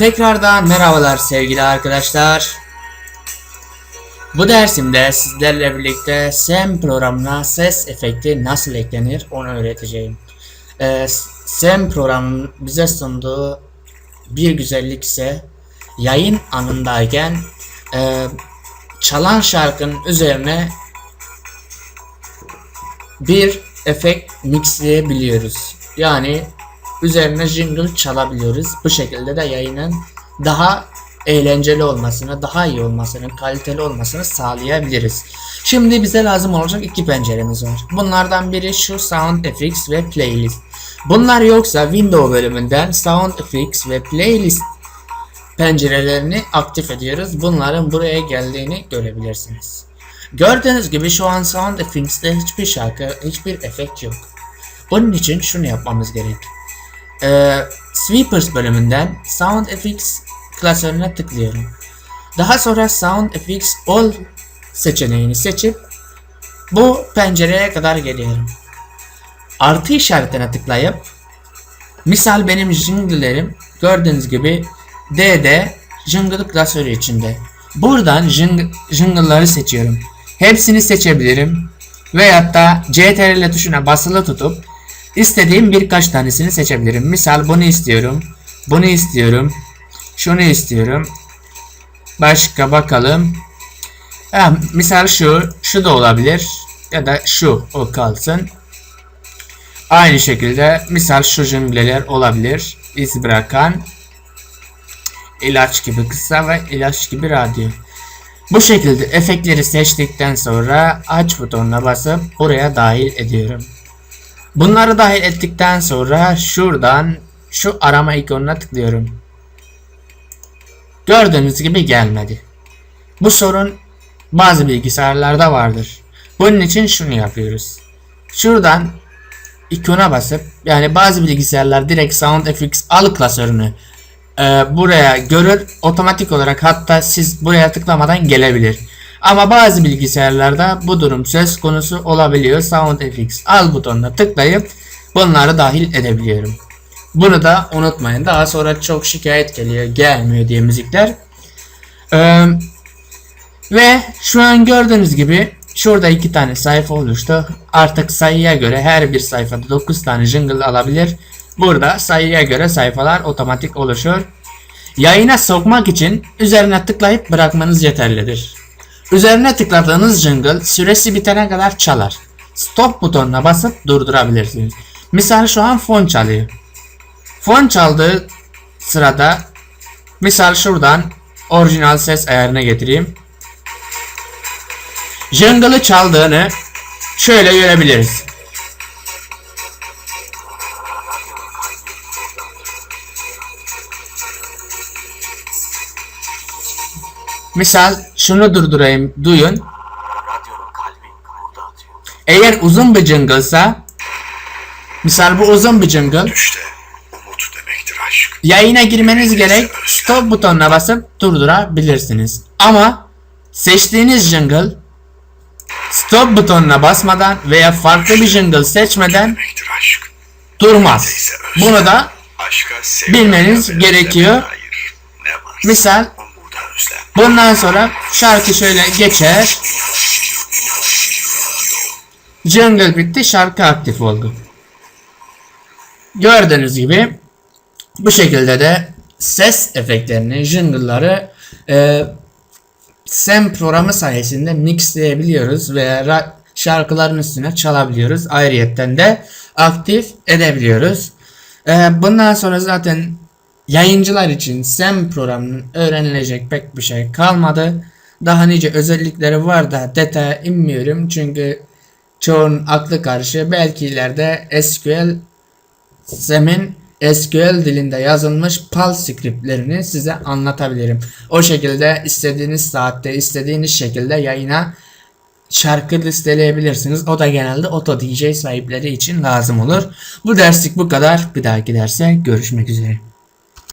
Tekrardan merhabalar sevgili arkadaşlar. Bu dersimde sizlerle birlikte SEM programına ses efekti nasıl eklenir onu öğreteceğim. Ee, SEM programının bize sunduğu bir güzellik ise yayın anındayken e, çalan şarkının üzerine bir efekt mixleyebiliyoruz. Yani üzerine jingle çalabiliyoruz. Bu şekilde de yayının daha eğlenceli olmasını, daha iyi olmasını, kaliteli olmasını sağlayabiliriz. Şimdi bize lazım olacak iki penceremiz var. Bunlardan biri şu SoundFX ve Playlist. Bunlar yoksa Windows bölümünden SoundFX ve Playlist pencerelerini aktif ediyoruz. Bunların buraya geldiğini görebilirsiniz. Gördüğünüz gibi şu an SoundFX'te hiçbir şarkı, hiçbir efekt yok. Bunun için şunu yapmamız gerek. Ee, Sweepers bölümünden SoundFX klasörüne tıklıyorum. Daha sonra SoundFX All seçeneğini seçip bu pencereye kadar geliyorum. Artı işaretine tıklayıp misal benim jingle'lerim gördüğünüz gibi DD jingle klasörü içinde. Buradan jing jingle'ları seçiyorum. Hepsini seçebilirim. Veyahut da CTRL tuşuna basılı tutup istediğim birkaç tanesini seçebilirim. Misal bunu istiyorum. Bunu istiyorum. Şunu istiyorum. Başka bakalım. Ha, misal şu. Şu da olabilir. Ya da şu o kalsın. Aynı şekilde misal şu cümleler olabilir. İz bırakan ilaç gibi kısa ve ilaç gibi radyo. Bu şekilde efektleri seçtikten sonra aç butonuna basıp buraya dahil ediyorum. Bunları dahil ettikten sonra şuradan şu arama ikonuna tıklıyorum. Gördüğünüz gibi gelmedi. Bu sorun bazı bilgisayarlarda vardır. Bunun için şunu yapıyoruz. Şuradan ikona basıp yani bazı bilgisayarlar direkt SoundFX al klasörünü e, buraya görür otomatik olarak hatta siz buraya tıklamadan gelebilir. Ama bazı bilgisayarlarda bu durum söz konusu olabiliyor. SoundFX al butonuna tıklayıp bunları dahil edebiliyorum. Bunu da unutmayın. Daha sonra çok şikayet geliyor gelmiyor diye müzikler. Ee, ve şu an gördüğünüz gibi şurada iki tane sayfa oluştu. Artık sayıya göre her bir sayfada 9 tane jingle alabilir. Burada sayıya göre sayfalar otomatik oluşur. Yayına sokmak için üzerine tıklayıp bırakmanız yeterlidir. Üzerine tıkladığınız jingle süresi bitene kadar çalar. Stop butonuna basıp durdurabilirsiniz. Misal şu an fon çalıyor. Fon çaldığı sırada misal şuradan orijinal ses ayarına getireyim. Jingle'ı çaldığını şöyle görebiliriz. Misal şunu durdurayım duyun. Eğer uzun bir jingle'sa misal bu uzun bir jingle Düşte umut demektir aşk. yayına girmeniz gerek stop butonuna basıp durdurabilirsiniz. Ama seçtiğiniz jingle stop butonuna basmadan veya farklı bir jingle seçmeden durmaz. Bunu da Bilmeniz gerekiyor. misal. Bundan sonra şarkı şöyle geçer. Jingle bitti şarkı aktif oldu. Gördüğünüz gibi bu şekilde de ses efektlerini, jingle'ları e, SEM programı sayesinde mixleyebiliyoruz ra- şarkıların üstüne çalabiliyoruz. Ayrıyetten de aktif edebiliyoruz. E, bundan sonra zaten yayıncılar için SEM programının öğrenilecek pek bir şey kalmadı. Daha nice özellikleri var da detaya inmiyorum çünkü çoğun aklı karşı belki ileride SQL SEM'in SQL dilinde yazılmış PAL scriptlerini size anlatabilirim. O şekilde istediğiniz saatte istediğiniz şekilde yayına şarkı listeleyebilirsiniz. O da genelde Auto DJ sahipleri için lazım olur. Bu derslik bu kadar. Bir dahaki derse görüşmek üzere.